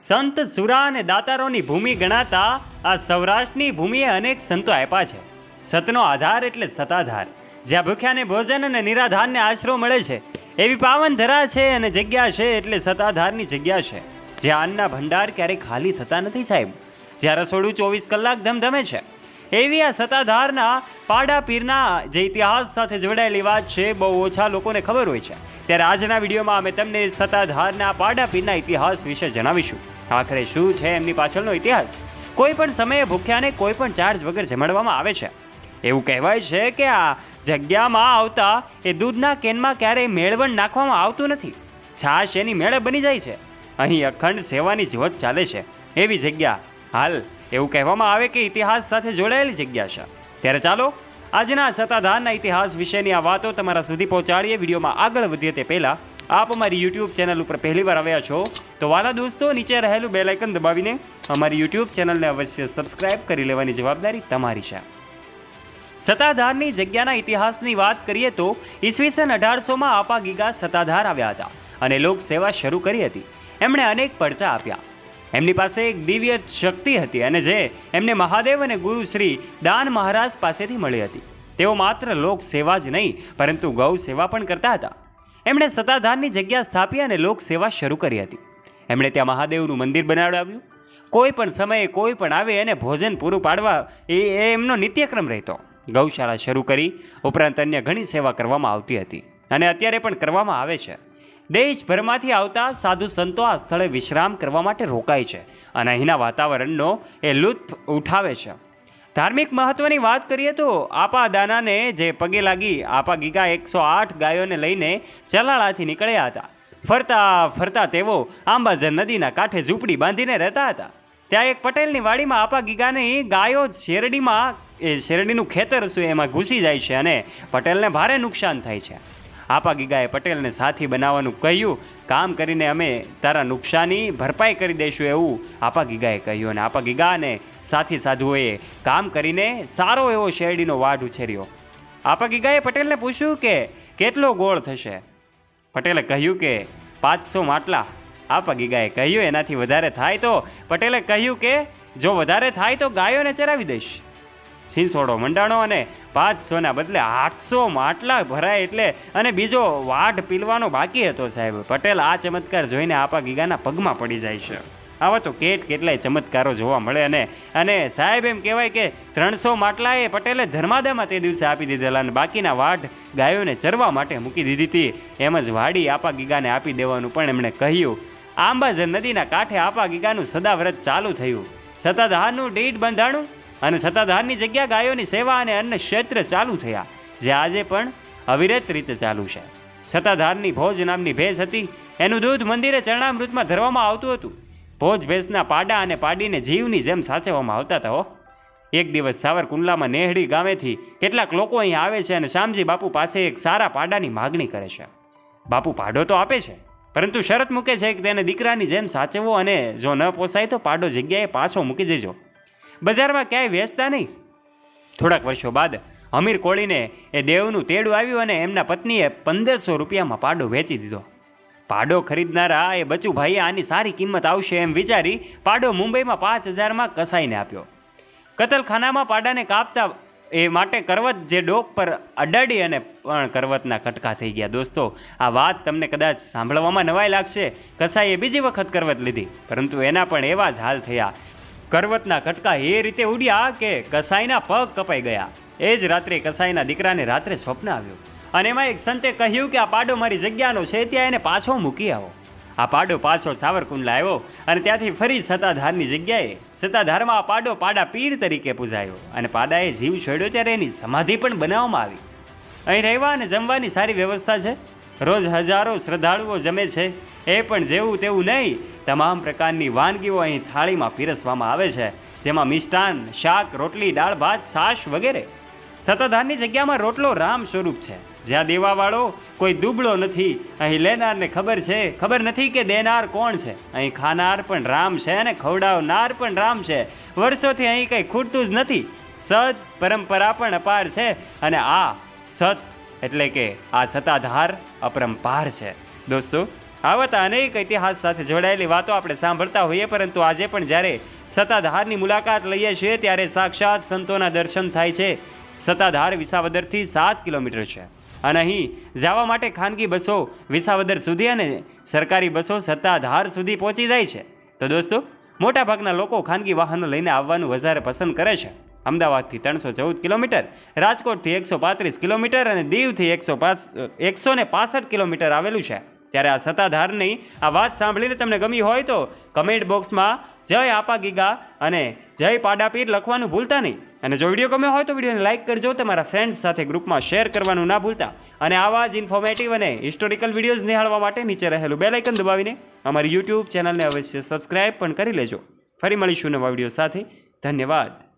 સંત સુરા અને દાતારોની ભૂમિ ગણાતા આ સૌરાષ્ટ્રની ભૂમિએ અનેક સંતો આપ્યા છે. સતનો આધાર એટલે સતાધાર જ્યાં ભૂખ્યાને ભોજન અને નિરાધારને આશરો મળે છે, એવી પાવન ધરા છે અને જગ્યા છે એટલે સતાધારની જગ્યા છે. જ્યાં અન્નના ભંડાર ક્યારેય ખાલી થતા નથી સાહેબ. જ્યાં રસોડું ચોવીસ કલાક ધમધમે છે. એવી આ સત્તાધારના પાડા પીરના જે ઇતિહાસ સાથે જોડાયેલી વાત છે, બહુ ઓછા લોકોને ખબર હોય છે. ત્યારે આજના વિડીયોમાં અમે તમને સત્તાધારના પાડા પીરના ઇતિહાસ વિશે જણાવીશું. આખરે શું છે એમની પાછળનો ઇતિહાસ? કોઈ પણ સમયે ભૂખ્યાને કોઈ પણ ચાર્જ વગર જમાડવામાં આવે છે. એવું કહેવાય છે કે આ જગ્યામાં આવતા એ દૂધના કેનમાં ક્યારેય મેળવણ નાખવામાં આવતું નથી. છાશ એની મેળે બની જાય છે. અહીં અખંડ સેવાની જ્યોત ચાલે છે. એવી જગ્યા હાલ એવું કહેવામાં આવે કે ઇતિહાસ સાથે જોડાયેલી જગ્યા છે. ત્યારે ચાલો, આજના સત્તાધારના ઇતિહાસ વિશેની આ વાતો તમારા સુધી પહોંચાડીએ. વિડીયોમાં આગળ વધીએ તે પહેલાં, આપ અમારી યુટ્યુબ ચેનલ ઉપર પહેલીવાર આવ્યા છો, તો વાલા દોસ્તો, નીચે રહેલું બેલાઇકન દબાવીને અમારી યુટ્યુબ ચેનલને અવશ્ય સબસ્ક્રાઇબ કરી લેવાની જવાબદારી તમારી છે. સત્તાધારની જગ્યાના ઇતિહાસની વાત કરીએ તો, ઈસવીસન અઢારસોમાં આપા ગીગા સત્તાધાર આવ્યા હતા અને લોક સેવા શરૂ કરી હતી. એમણે અનેક પડચા આપ્યા. એમની પાસે એક દિવ્ય શક્તિ હતી અને જે એમને મહાદેવ અને ગુરુ શ્રી દાન મહારાજ પાસેથી મળી હતી. તેઓ માત્ર લોક સેવા જ નહીં, પરંતુ ગૌ સેવા પણ કરતા હતા. એમણે સત્તાધારની જગ્યા સ્થાપી અને લોક સેવા શરૂ કરી હતી. એમણે ત્યાં મહાદેવનું મંદિર બનાવડાવ્યું. કોઈ પણ સમયે કોઈ પણ આવે એને ભોજન પૂરું પાડવા એ એમનો નિત્યક્રમ રહેતો. ગૌશાળા શરૂ કરી, ઉપરાંત અન્ય ઘણી સેવા કરવામાં આવતી હતી. અને અત્યારે પણ કરવામાં આવે છે. દેશભરમાંથી આવતા સાધુ સંતો આ સ્થળે વિશ્રામ કરવા માટે રોકાય છે અને અહીંના વાતાવરણનો એ લુત્ફ ઉઠાવે છે. ધાર્મિક મહત્વની વાત કરીએ તો આપા દાનાને જે પગે લાગી આપા ગીગા એકસો આઠ ગાયોને લઈને ચલાળાથી નીકળ્યા હતા. ફરતા ફરતા તેઓ આંબાજર નદીના કાંઠે ઝૂંપડી બાંધીને રહેતા હતા. ત્યાં એક પટેલની વાડીમાં આપા ગીગાની ગાયો શેરડીમાં, એ શેરડીનું ખેતર શું એમાં ઘૂસી જાય છે અને પટેલને ભારે નુકસાન થાય છે. આપા ગીગાએ પટેલને સાથી બનાવવાનું કહ્યું. કામ કરીને અમે તારા નુકસાની ભરપાઈ કરી દઈશું એવું આપા ગીગાએ કહ્યું અને આપા ગીગા અને સાથી સાધુઓએ કામ કરીને સારો એવો શેરડીનો વાઢ ઉછેર્યો. આપા ગીગાએ પટેલને પૂછ્યું કે કેટલો ગોળ થશે? પટેલે કહ્યું કે પાંચસો માટલા. આપા ગીગાએ કહ્યું, એનાથી વધારે થાય તો? પટેલે કહ્યું કે, જો વધારે થાય તો ગાયોને ચરાવી દઈશ. સિંસોડો મંડાણો અને પાંચસોના બદલે આઠસો માટલા ભરાય એટલે અને બીજો વાઢ પીલવાનો બાકી હતો સાહેબ. પટેલ આ ચમત્કાર જોઈને આપા ગીગાના પગમાં પડી જાય છે. આવા તો કેટ કેટલાય ચમત્કારો જોવા મળે અને અને સાહેબ એમ કહેવાય કે ત્રણસો માટલા એ પટેલે ધર્માદામાં તે દિવસે આપી દીધેલા અને બાકીના વાઢ ગાયોને ચરવા માટે મૂકી દીધી હતી. એમ જ વાડી આપા ગીગાને આપી દેવાનું પણ એમણે કહ્યું. આંબાજર નદીના કાંઠે આપા ગીગાનું સદાવ્રત ચાલુ થયું. સતાધારનું ડીટ બંધાણું અને સત્તાધારની જગ્યા ગાયોની સેવા અને અન્ન ક્ષેત્ર ચાલુ થયા, જે આજે પણ અવિરત રીતે ચાલુ છે. સત્તાધારની ભોજ નામની ભેંસ હતી, એનું દૂધ મંદિરે ચરણામૃતમાં ધરવામાં આવતું હતું. ભોજ ભેંસના પાડા અને પાડીને જીવની જેમ સાચવવામાં આવતા હતા, હો. એક દિવસ સાવરકુંડલામાં નેહડી ગામેથી કેટલાક લોકો અહીં આવે છે અને શામજી બાપુ પાસે એક સારા પાડાની માગણી કરે છે. બાપુ પાડો તો આપે છે, પરંતુ શરત મૂકે છે કે તેને દીકરાની જેમ સાચવો અને જો ન પોસાય તો પાડો જગ્યાએ પાછો મૂકી દેજો. બજારમાં ક્યાંય વેચતા નહીં. થોડાક વર્ષો બાદ અમીર કોળીને એ દેવનું તેડું આવ્યું અને એમના પત્નીએ પંદરસો રૂપિયામાં પાડો વેચી દીધો. પાડો ખરીદનારા એ બચુભાઈએ આની સારી કિંમત આવશે એમ વિચારી પાડો મુંબઈમાં પાંચ હજારમાં કસાઈને આપ્યો. કતલખાનામાં પાડાને કાપતા એ માટે કરવત જે ડોક પર અડાડી અને પણ કરવતના કટકા થઈ ગયા. દોસ્તો, આ વાત તમને કદાચ સાંભળવામાં નવાઈ લાગશે. કસાઈએ બીજી વખત કરવત લીધી, પરંતુ એના પણ એવા જ હાલ થયા. કરવતના કટકા એ રીતે ઉડ્યા કે કસાઈના પગ કપાઈ ગયા. એ જ રાત્રે કસાઈના દીકરાને રાત્રે સ્વપ્ન આવ્યું. અને એમાં એક સંતે કહ્યું કે આ પાડો મારી જગ્યાનો છે, ત્યાં એને પાછો મૂકી આવો. આ પાડો પાછો સાવરકુંડલા આવ્યો અને ત્યાંથી ફરી સત્તાધારની જગ્યાએ સતાધારમાં આ પાડો પાડા પીર તરીકે પૂજાયો. અને પાડાએ જીવ છોડ્યો ત્યારે એની સમાધિ પણ બનાવવામાં આવી. અહીં રહેવા અને જમવાની સારી વ્યવસ્થા છે? રોજ હજારો શ્રદ્ધાળુઓ જમે છે. એ પણ જેવું તેવું નહીં તમામ પ્રકારની વાનગીઓ અહીં થાળીમાં પીરસવામાં આવે છે, જેમાં મિષ્ટાન, શાક, રોટલી, દાળ, ભાત, છાશ વગેરે. સત્તાધારની જગ્યામાં રોટલો રામ સ્વરૂપ છે. જ્યાં દેવાવાળો કોઈ દુબળો નથી, અહીં લેનારને ખબર છે, ખબર નથી કે દેનાર કોણ છે. અહીં ખાનાર પણ રામ છે અને ખવડાવનાર પણ રામ છે. વર્ષોથી અહીં કંઈ ખૂટતું જ નથી. સત પરંપરા પણ અપાર છે અને આ સત એટલે કે આ સત્તાધાર અપરંપાર છે. દોસ્તો આવતા અનેક ઇતિહાસ સાથે જોડાયેલી વાતો આપણે સાંભળતા હોઈએ, પરંતુ આજે પણ જ્યારે સત્તાધારની મુલાકાત લઈએ છીએ, ત્યારે સાક્ષાત સંતોના દર્શન થાય છે. સત્તાધાર વિસાવદરથી સાત કિલોમીટર છે. અને અહીં જવા માટે ખાનગી બસો વિસાવદર સુધી અને સરકારી બસો સત્તાધાર સુધી પહોંચી જાય છે. તો દોસ્તો, મોટાભાગના લોકો ખાનગી વાહનો લઈને આવવાનું વધારે પસંદ કરે છે. અમદાવાદથી ત્રણસો ચૌદ કિલોમીટર, રાજકોટથી એકસો પાંત્રીસ કિલોમીટર અને દીવથી એકસો પાસ એકસો ને પાસઠ કિલોમીટર આવેલું છે. ત્યારે આ સત્તાધારની આ વાત સાંભળીને તમને ગમી હોય તો કમેન્ટ બોક્સમાં જય આપા ગીગા અને જય પાડાપીર લખવાનું ભૂલતા નહીં. અને જો વીડિયો ગમ્યો હોય તો વિડીયોને લાઇક કરજો, તમારા ફ્રેન્ડ્સ સાથે ગ્રુપમાં શેર કરવાનું ના ભૂલતા. અને આવા જ ઇન્ફોર્મેટિવ અને હિસ્ટોરિકલ વિડીયોઝ નિહાળવા માટે નીચે રહેલું બેલાઇકન દબાવીને અમારી યુટ્યુબ ચેનલને અવશ્ય સબસ્ક્રાઇબ પણ કરી લેજો. ફરી મળીશું નવા વીડિયો સાથે. ધન્યવાદ.